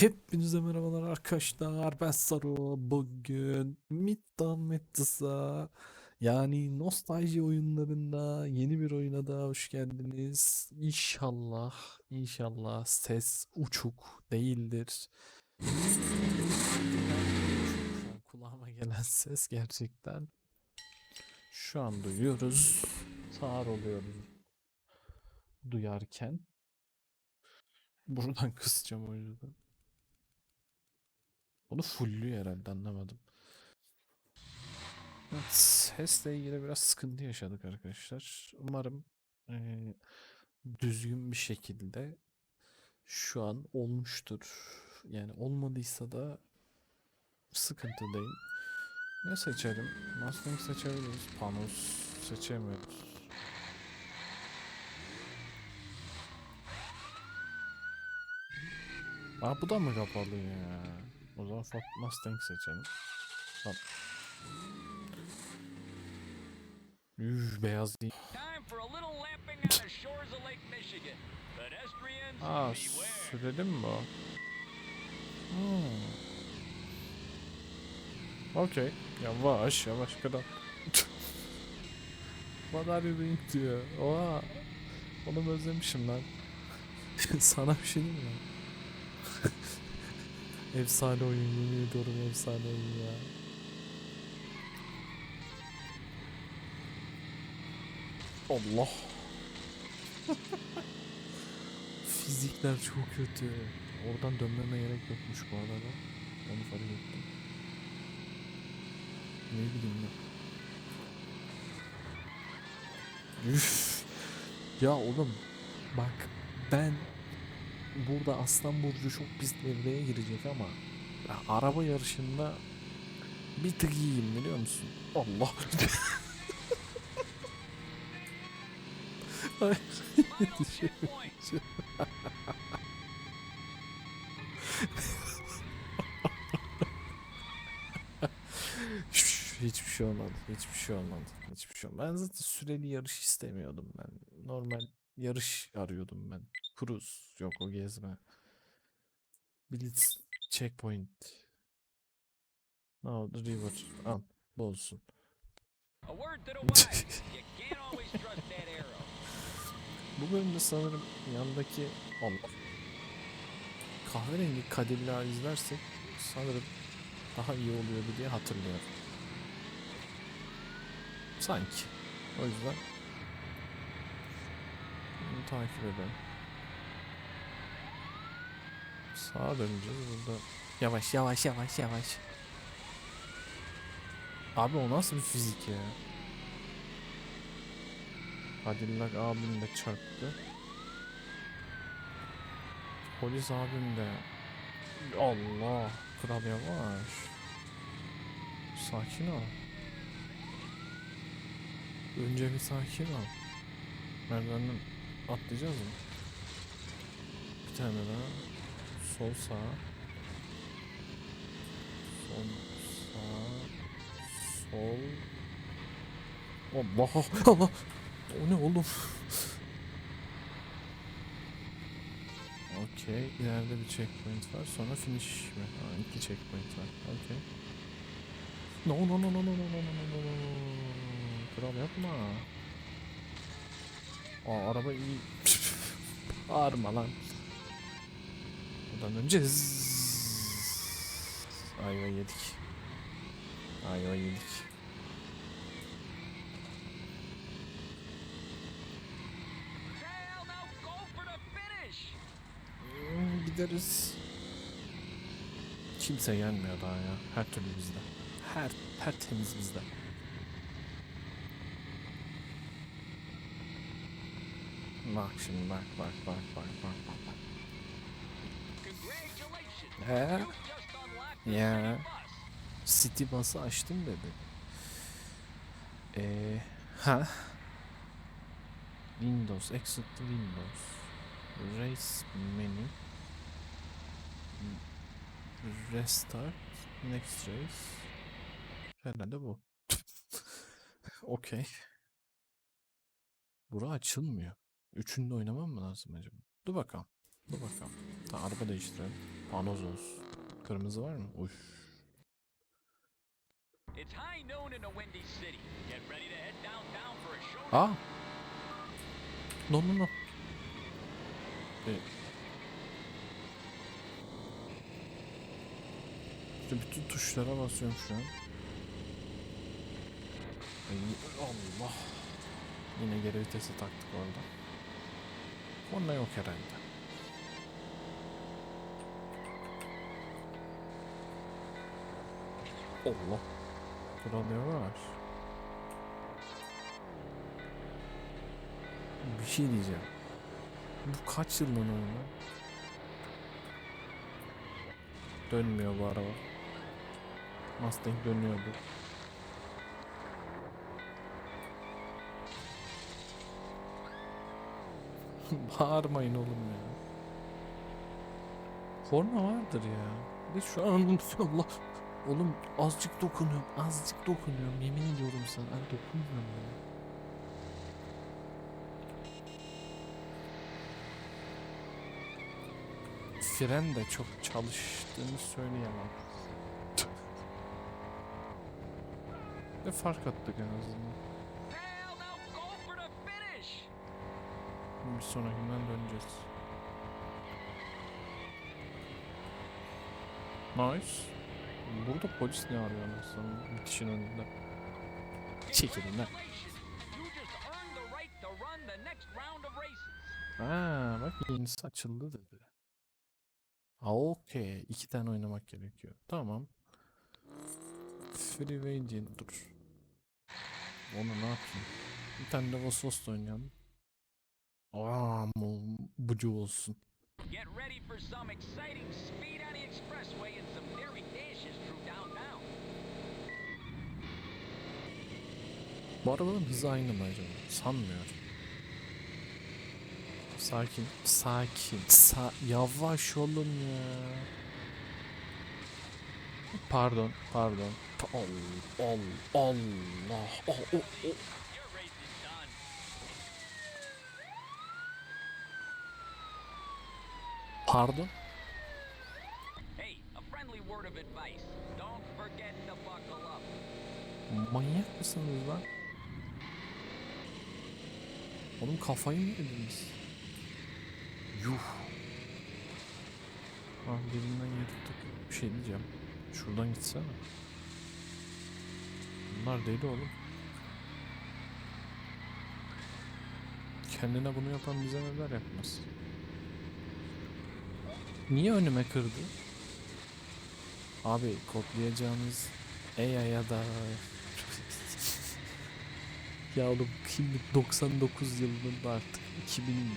Hepinize merhabalar arkadaşlar. Ben Saru. Bugün Midtown Metas'a yani nostalji oyunlarında yeni bir oyuna daha hoş geldiniz. İnşallah, inşallah ses uçuk değildir. Kulağıma gelen ses gerçekten şu an duyuyoruz. Sağır oluyoruz duyarken. Buradan kısacağım o yüzden. Onu fullüyor herhalde anlamadım. Evet, sesle ilgili biraz sıkıntı yaşadık arkadaşlar. Umarım eee, düzgün bir şekilde şu an olmuştur. Yani olmadıysa da sıkıntı değil. Ne seçelim? Mustang seçebiliriz. Panos seçemiyoruz. Aa bu da mı kapalı ya? O zaman Ford Mustang seçelim. Lan. Üf, beyaz değil. Aa sürelim mi o? Hmm. Okey. Yavaş yavaş kadar. What are you doing diyor. Oha. Onu özlemişim lan. Sana bir şey diyeyim mi? Efsane oyun yemin ediyorum efsane oyun ya. Allah. Fizikler çok kötü. Oradan dönmeme gerek yokmuş bu arada. Onu fark ettim. Ne bileyim ya. Üf. Ya oğlum bak ben burada Aslan Burcu çok pis devreye girecek ama ya araba yarışında bir tık iyiyim biliyor musun? Allah. Hiçbir şey olmadı. Hiçbir şey olmadı. Hiçbir şey olmadı. Ben zaten süreli yarış istemiyordum ben. Normal yarış arıyordum ben. Cruise yok o gezme. Blitz checkpoint. No, the river. Al. Bu olsun. A word to the wise. You can't always trust that arrow. Bu bölümde sanırım yandaki Allah. Kahverengi Cadillac izlersek sanırım daha iyi oluyordu diye hatırlıyorum. Sanki. O yüzden takip edelim. Sağa döneceğiz burada. Yavaş yavaş yavaş yavaş. Abi o nasıl bir fizik ya? Cadillac abim de çarptı. Polis abim de. Allah. Kral yavaş. Sakin ol. Önce bir sakin ol. Merdivenden atlayacağız mı? Bir tane daha. Sol sağ. Sol sağ. Sol. Allah Allah. O ne oğlum? Okey. İleride bir checkpoint var. Sonra finish mi? Ha, iki checkpoint var. Okey. No no no no no no no no no no. Kral yapma. Aa araba iyi. Bağırma lan. Buradan önce Ayva yedik. Ayva yedik. Hmm, Gideriz. Kimse gelmiyor daha ya. Her türlü bizde. Her her temiz bizde. Bak şimdi bak bak bak bak bak bak. He? Yeah. city bus'ı açtım dedi. Eee ha? Windows, exit Windows. Race menu. Restart. Next race. Herhalde bu. Okey. Bura açılmıyor. Üçünde oynamam mı lazım acaba? Dur bakalım. Dur bakalım. Ta araba değiştirelim. Panoz olsun. Kırmızı var mı? Uş. Aa. No no no. E. İşte bütün tuşlara basıyorum şu an. Ay, Allah. Yine geri vitesi taktık orada. Korna yok herhalde. Allah. Kral yavaş. Bir şey diyeceğim. Bu kaç yılın oyunu? Dönmüyor bu araba. Mustang dönüyor bu. Bağırmayın oğlum ya. Korna vardır ya. De şu an Allah. Oğlum azıcık dokunuyorum. Azıcık dokunuyorum. Yemin ediyorum sana. Ben dokunmuyorum ya. Fren de çok çalıştığını söyleyemem. Ne fark attık en azından. Bir sonrakinden döneceğiz. Nice. Burada polis ne arıyor anasını bitişin önünde. Çekilin lan. Ha bak yenisi açıldı dedi. Okey. İki tane oynamak gerekiyor. Tamam. Freeway değil dur. Onu ne yapayım? Bir tane de Vosvos'ta oynayalım. Aa bu bucu olsun. Get ready for some exciting speed on the expressway and some daring dashes through downtown. Bu arabanın hızı aynı mı acaba? Sanmıyorum. Sakin, sakin. Sa yavaş olun ya. Pardon, pardon. Pa- Al, al, Allah. Oh, oh, oh. Up. Manyak mısınız lan? Oğlum kafayı mı yediniz? Yuh. Ah birinden yedik. Bir şey diyeceğim. Şuradan gitsene. Bunlar deli oğlum. Kendine bunu yapan bize neler yapmaz. Niye önüme kırdı? Abi kodlayacağımız Eya ya da ya oğlum şimdi 99 yılının artık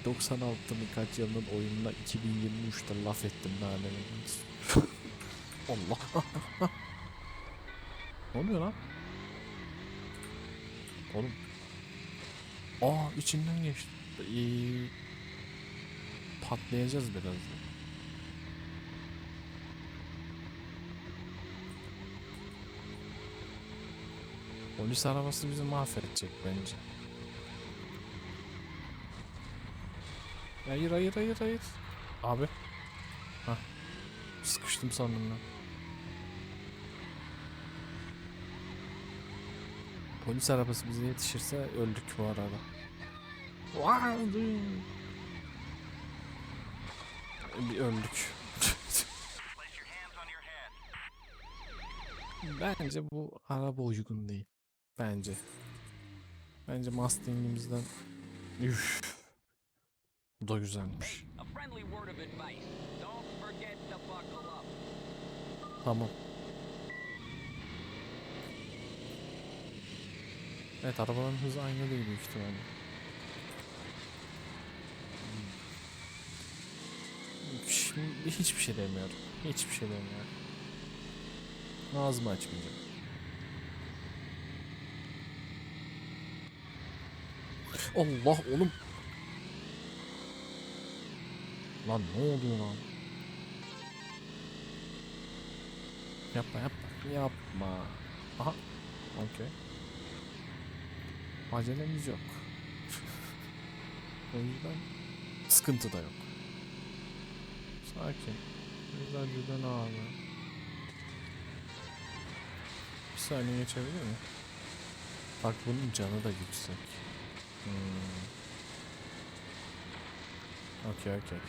2096'nın kaç yılının oyununa 2023'te laf ettim lanet Allah. ne oluyor lan? Oğlum. Aa içinden geçti. Ee, patlayacağız birazdan. Polis arabası bizi mahvedecek bence. Hayır hayır hayır hayır. Abi. Hah. Sıkıştım sandım ben. Polis arabası bize yetişirse öldük bu arada. Vay, Bir öldük. Bence bu araba uygun değil. Bence. Bence Mustang'imizden Üf. Bu da güzelmiş. Tamam. Evet arabanın hızı aynı değil büyük ihtimalle. Şimdi hiçbir şey demiyorum. Hiçbir şey demiyorum. Ağzımı açmayacağım. Allah oğlum. Lan ne oluyor lan? Yapma yapma. Yapma. Aha. Okey. Acelemiz yok. o yüzden sıkıntı da yok. Sakin. Güzelce dön abi. Bir saniye geçebilir mi? Bak bunun canı da yüksek. Hmm. Okey okey.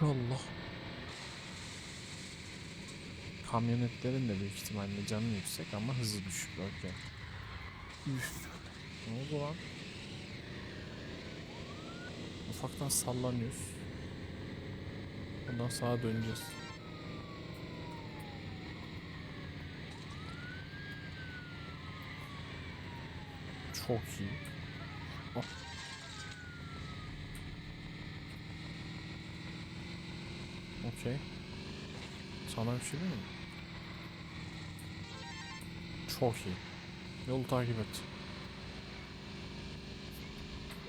Allah. Kamyonetlerin de büyük ihtimalle canı yüksek ama hızı düşük. Okey. Ne oldu lan? Ufaktan sallanıyoruz. Ondan sağa döneceğiz. Çok iyi. Ah. Okey. Sana bir şey mi? Çok iyi. Yolu takip et.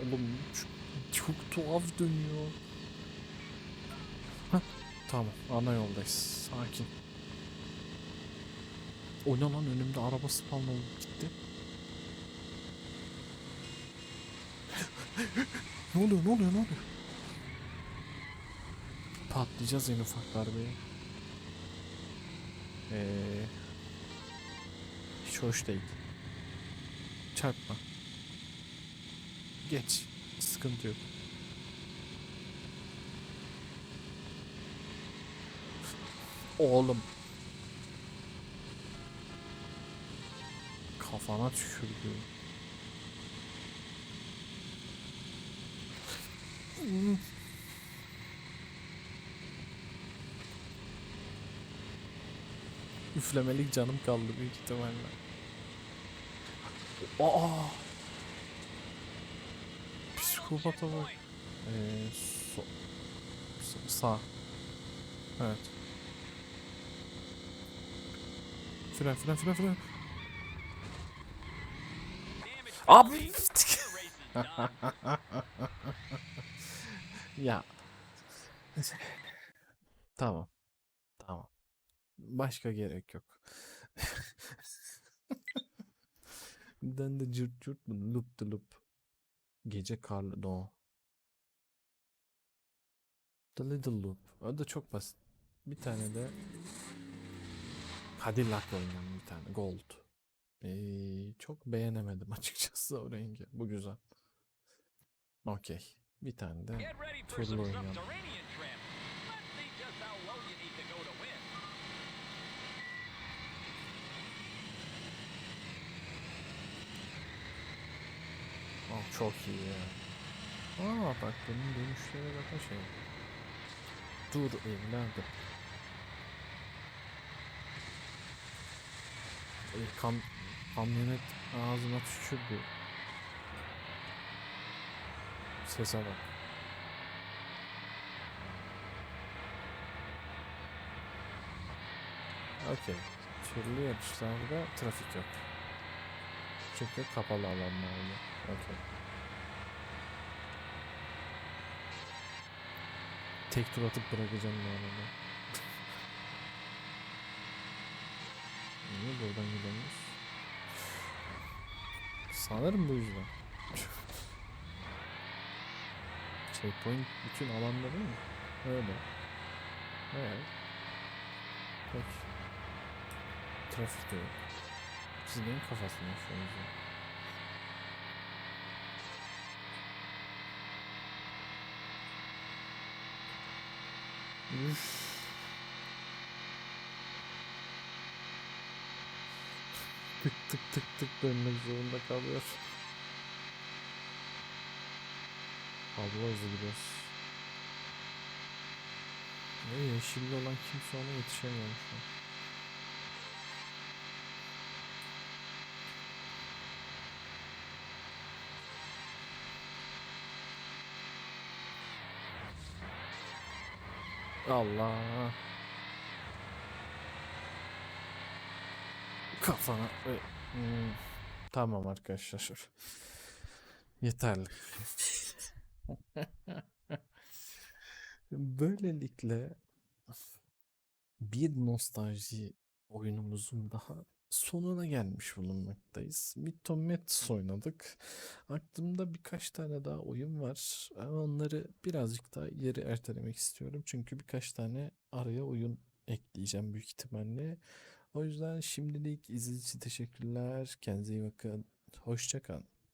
Oğlum çok, çok tuhaf dönüyor. Hah, tamam ana yoldayız. Sakin. O ne lan önümde araba spawn oldu ne oluyor ne oluyor ne oluyor? Patlayacağız en ufak darbeye. Ee, hiç hoş değil. Çarpma. Geç. Sıkıntı yok. Oğlum. Kafana tükürdü. Üflemelik canım kaldı büyük ihtimalle. Aa! Psikopata bak. Ee, so sa- sağ. Evet. Fren fren fren fren. Abi. ya. tamam. Tamam. Başka gerek yok. Ben de cırt cırt mı? The loop. Gece karlı no. The Little Loop. O da çok basit. Bir tane de Cadillac oynayalım bir tane. Gold. Ee, çok beğenemedim açıkçası o rengi. Bu güzel. Okey. Bir tane de turlu oynayalım. Oh, çok iyi ya. Aa bak bunun dönüşleri zaten şey. Dur evladım. E, kam kamyonet ağzına tükürdü. Sese bak. Okey. Türlü yarışlarda trafik yok. Çünkü kapalı alanlarda. Okey. Tek tur atıp bırakacağım arada. Niye buradan gidemiyoruz? Sanırım bu yüzden. Checkpoint bütün değil mi? Öyle. Evet. Peki. Trafik de yok. Siz neyin kafasını yaşıyorsunuz ya? Üf. Tık tık tık tık dönmek zorunda kalıyor. Fazla hızlı gidiyoruz. Ne yeşilli olan kimse ona yetişemiyor şu an. Allah. Kafana. Ö- Hmm, Tamam arkadaşlar. Yeterli. Böylelikle bir nostalji oyunumuzun daha sonuna gelmiş bulunmaktayız. Midton Mets oynadık. Aklımda birkaç tane daha oyun var. Onları birazcık daha ileri ertelemek istiyorum. Çünkü birkaç tane araya oyun ekleyeceğim büyük ihtimalle. O yüzden şimdilik için teşekkürler. Kendinize iyi bakın. Hoşça kalın.